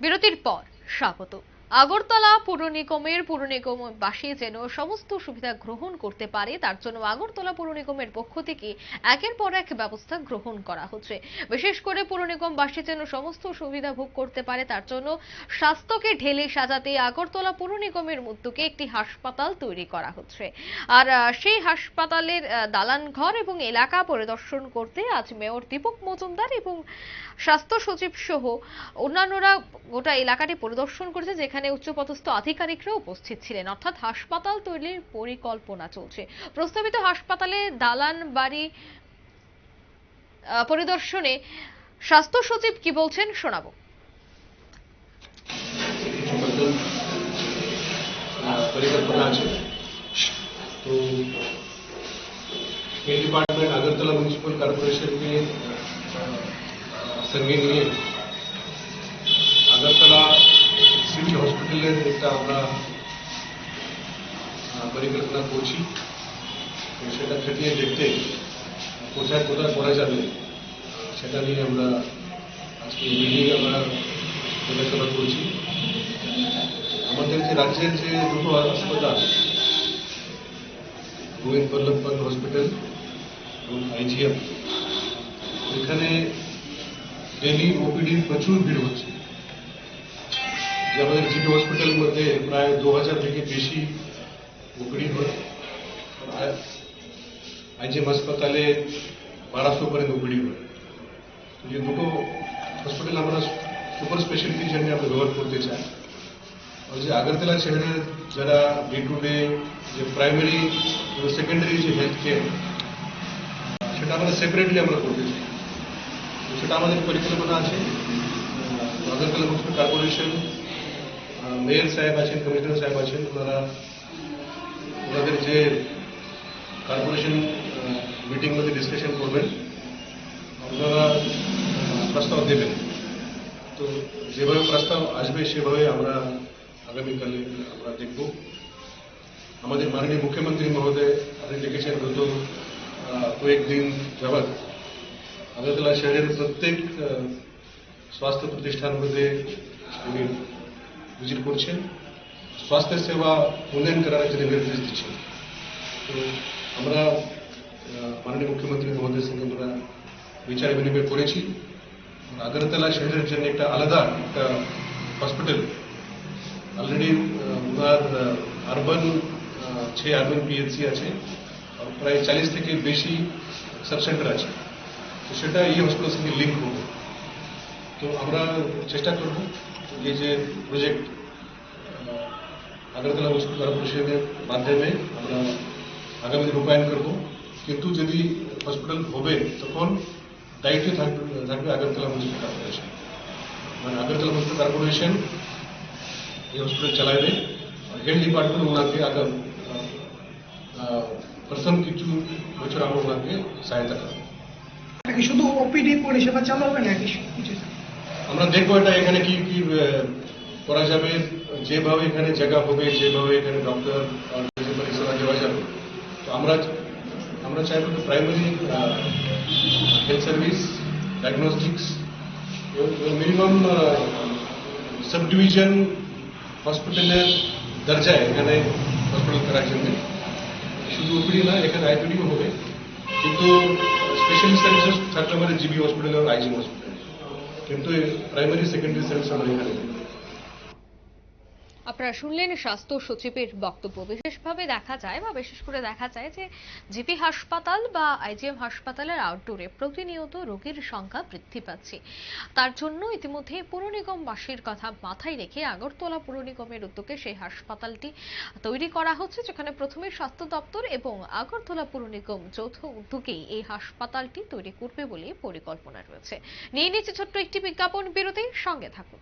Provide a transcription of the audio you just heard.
বিরতির পর স্বাগত। আগরতলা পুর নিগমের পুর নিগমবাসী যেন সমস্ত সুবিধা গ্রহণ করতে পারে, তার জন্য আগরতলা পুর নিগমের পক্ষ থেকে একের পর এক ব্যবস্থা গ্রহণ করা হচ্ছে। বিশেষ করে পুর নিগমবাসী যেন সমস্ত সুবিধা ভোগ করতে পারে, তার জন্য স্বাস্থ্যকে ঢেলে সাজাতে আগরতলা পুর নিগমের উদ্যোগে একটি হাসপাতাল তৈরি করা হচ্ছে। আর সেই হাসপাতালের দালান ঘর এবং এলাকা পরিদর্শন করতে আজ মেয়র দীপক মজুমদার এবং স্বাস্থ্য সচিব সহ অন্যান্যরা গোটা এলাকাটি পরিদর্শন করেছে, যেখানে উচ্চপদস্থ আধিকারিকরা উপস্থিত ছিলেন অর্থাৎ হাসপাতাল তৈরির পরিকল্পনা চলছে প্রস্তাবিত হাসপাতালে দালান বাড়ি আহ, পরিদর্শনে স্বাস্থ্য সচিব কি বলছেন শোনাবো बदल परिकल्पना আছে তো এই ডিপার্টমেন্ট আগরতলা মিউনিসিপাল কর্পোরেশনকে সঙ্গে নিয়ে আগরতলা সিভিল হসপিটালের একটা আমরা পরিকল্পনা করছি। সেটা খতিয়ে দেখতে কোথায় কোথায় করা যাবে, সেটা নিয়ে আমরা আজকে মিটিং আমরা পরিকল্পনা করছি। আমাদের যে রাজ্যের যে দুটো হাসপাতাল গোবিন্দ বল্লভ হসপিটাল এবং আইজিএম, এখানে ডেলি ওপিডির প্রচুর ভিড় হচ্ছে। যে আমাদের জিপি হসপিটাল মধ্যে প্রায় দু হাজার থেকে বেশি ওপিডি হয় আর আইজিএম হাসপাতালে বারোশো পর্যন্ত ওপিডি হয় তো যে দুটো হসপিটাল আমরা সুপার স্পেশালিটির জন্য আমরা ব্যবহার করতে চাই আর যে আগরতলা শহরের যারা ডে টু ডে যে প্রাইমারি এবং সেকেন্ডারি যে হেলথ কেয়ার সেটা আমরা সেপারেটলি আমরা করতে চাই তো সেটা আমাদের পরিকল্পনা আছে আহ, আগরতলা মিউনিসিপাল কর্পোরেশন मेयर साहेब असेल कमिशनर साहेब असेल मला तरी जे कॉर्पोरेशन मिटिंगमध्ये डिस्कशन করবেন আপনারা প্রস্তাব দেবেন তো যেভাবে প্রস্তাব আসবে সেভাবে আমরা আগামীকালে আমরা দেখব আমাদের মাননীয় মুখ্যমন্ত্রী মহোদয় আপনি দেখেছেন গত কয়েকদিন যাবৎ আগরতলা শহরের প্রত্যেক स्वास्थ्य প্রতিষ্ঠানमध्ये ভিজিট করছেন। স্বাস্থ্য সেবা উন্নয়ন করার জন্য নির্দেশ দিচ্ছেন। তো আমরা মাননীয় মুখ্যমন্ত্রী মহোদয়ের সঙ্গে আমরা বিচার বিনিময় করেছি। আগরতলা শহরের জন্য একটা আলাদা একটা হসপিটাল অলরেডি ওনার আরবান ছয় আরবান পিএইচসি আছে প্রায় চালিশ থেকে বেশি সাব সেন্টার আছে। তো সেটা এই হসপিটাল সঙ্গে লিঙ্ক হবে তো আমরা চেষ্টা করব এই যে প্রজেক্ট আগরতলা মুনিসিপাল কর্পোরেশনের মাধ্যমে আমরা আগামী রূপায়ণ করব কিন্তু যদি হসপিটাল হবে তখন দায়িত্বে থাকবে থাকবে আগরতলা মিউনিসিপাল কর্পোরেশন মানে আগরতলা মিউনিসিপাল কর্পোরেশন এই হসপিটাল চালাবে আর হেলথ ডিপার্টমেন্ট ওনাকে আগাম আহ, আহ, প্রথম কিছু বছর আমরা ওনাকে সহায়তা করবো নাকি শুধু ওপিডি পরিষেবা চালু হবে নাকি কিছু আমরা দেখবো এটা এখানে কি কি আহ, করা যাবে যেভাবে এখানে জায়গা হবে যেভাবে এখানে ডক্টর আর যে পরিষেবা দেওয়া যাবে তো আমরা আমরা চাইবো যে primary health service diagnostics minimum subdivision হসপিটালের দরজায় এখানে হসপিটাল করার জন্য শুধু ওপিডি না এখানে আইপিডিও হবে কিন্তু স্পেশালিস্ট সার্ভিসেস থাকলে আমাদের জিবি হসপিটাল আর আইজিএম হসপিটাল किंतु प्राइमरी सेकेंडरी सेल्स हमारी है। আপনারা শুনলেন স্বাস্থ্য সচিবের বক্তব্য। বিশেষভাবে দেখা যায় বা বিশেষ করে দেখা যায় যে জিপি হাসপাতাল বা আইজিএম হাসপাতালের আউটডোরে প্রতিনিয়ত রোগীর সংখ্যা বৃদ্ধি পাচ্ছে। তার জন্য ইতিমধ্যে পুর নিগমবাসীর কথা মাথায় রেখে আগরতলা পুর নিগমের উদ্যোগে সেই হাসপাতালটি তৈরি করা হচ্ছে, যেখানে প্রথমে স্বাস্থ্য দপ্তর এবং আগরতলা পুর নিগম যৌথ উদ্যোগেই এই হাসপাতালটি তৈরি করবে বলে পরিকল্পনা রয়েছে। নিয়ে নিচ্ছে ছোট্ট একটি বিজ্ঞাপন বিরতির সঙ্গে থাকুন।